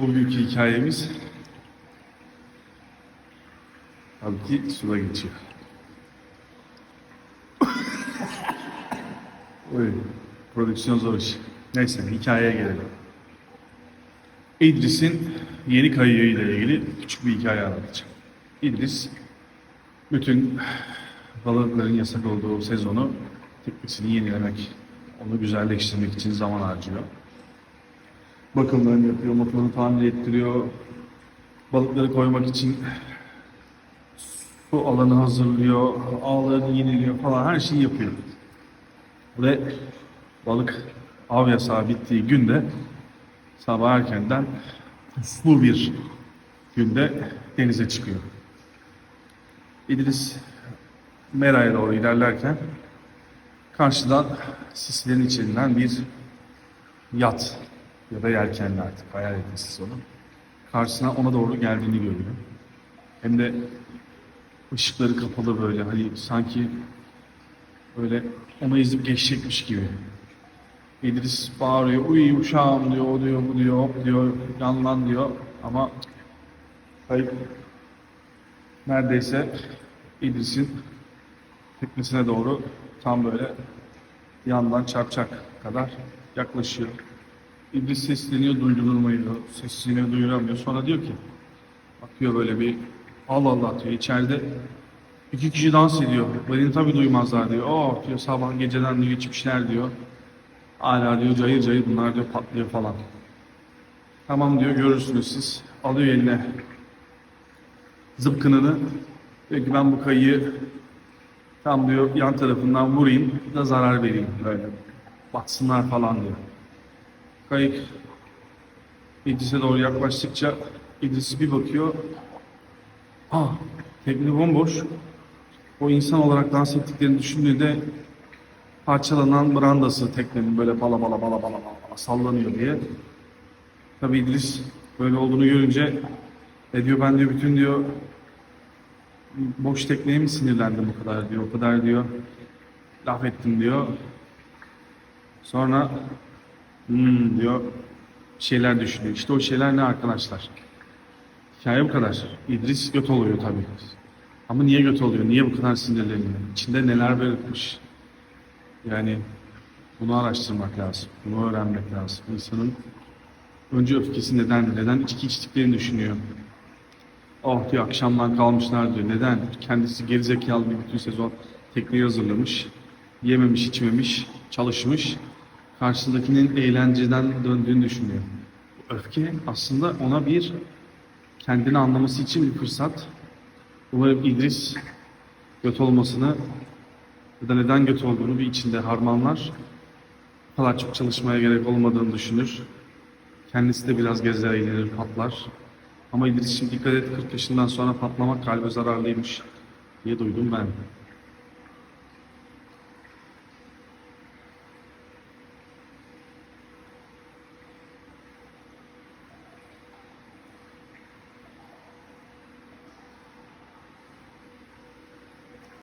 Bugünkü hikayemiz tabii ki suda geçiyor. Oy, prodüksiyon zor iş. Neyse hikayeye gelelim. İdris'in yeni kayığı ile ilgili küçük bir hikaye anlatacağım. İdris bütün balıkların yasak olduğu sezonu teknesini yenilemek, onu güzelleştirmek için zaman harcıyor. Bakımlarını yapıyor, motorunu tamir ettiriyor, balıkları koymak için su alanı hazırlıyor, ağlarını yeniliyor falan her şeyi yapıyor. Ve balık av yasağı bittiği günde sabah erkenden puslu bir günde denize çıkıyor. İdris Mera'ya doğru ilerlerken karşıdan sislerin içinden bir yat ya da yelkenli artık hayal edin siz onu. Karşısına ona doğru geldiğini görüyor. Hem de ışıkları kapalı böyle hani sanki böyle ona izip geçecekmiş gibi. İdris bağırıyor, uy uşağım diyor, o diyor, bu diyor, hop diyor, yan lan diyor ama kayıp neredeyse İdris'in teknesine doğru tam böyle yandan çarpacak kadar yaklaşıyor. İdris sesleniyor, duydurulmuyor, sesleniyor, duyuramıyor. Sonra diyor ki, bakıyor böyle bir Allah Allah diyor içeride iki kişi dans ediyor. Beni tabii duymazlar diyor. Oh diyor sabah geceden diyor içmişler diyor. Hala diyor cayır cayır bunlar diyor patlıyor falan. Tamam diyor görürsünüz siz. Alıyor eline zıpkınını. Diyor ki ben bu kayıyı tam diyor yan tarafından vurayım da zarar vereyim böyle. Batsınlar falan diyor. Kayık İdris'e doğru yaklaştıkça İdris bir bakıyor. Ha, tekne bomboş. O insan olarak dans ettiklerini düşündüğünde parçalanan brandası teknenin böyle bala bala bala bala bala, sallanıyor diye. Tabi İdris böyle olduğunu görünce e diyor ben diyor bütün diyor boş tekneye mi sinirlendim bu kadar diyor. O kadar diyor laf ettim diyor. Sonra hmm diyor şeyler düşünüyor. İşte o şeyler ne arkadaşlar? Hikaye bu kadar. İdris göt oluyor tabii. Ama niye göt oluyor? Niye bu kadar sinirleniyor? İçinde neler belirtmiş? Yani bunu araştırmak lazım. Bunu öğrenmek lazım. İnsanın önce öfkesi neden? Neden içki içtiklerini düşünüyor? Oh diyor akşamdan kalmışlar diyor. Neden? Kendisi gerizekalı bir bütün sezon tekneyi hazırlamış. Yememiş, içmemiş, çalışmış. Karşısındakinin eğlenceden döndüğünü düşünüyor. Öfke aslında ona bir kendini anlaması için bir fırsat. Umarım İdris göt olmasını ya da neden göt olduğunu bir içinde harmanlar. Bu çok çalışmaya gerek olmadığını düşünür. Kendisi de biraz gezer, eğlenir, patlar. Ama İdris şimdi dikkat et 40 yaşından sonra patlamak kalbe zararlıymış diye duydum ben.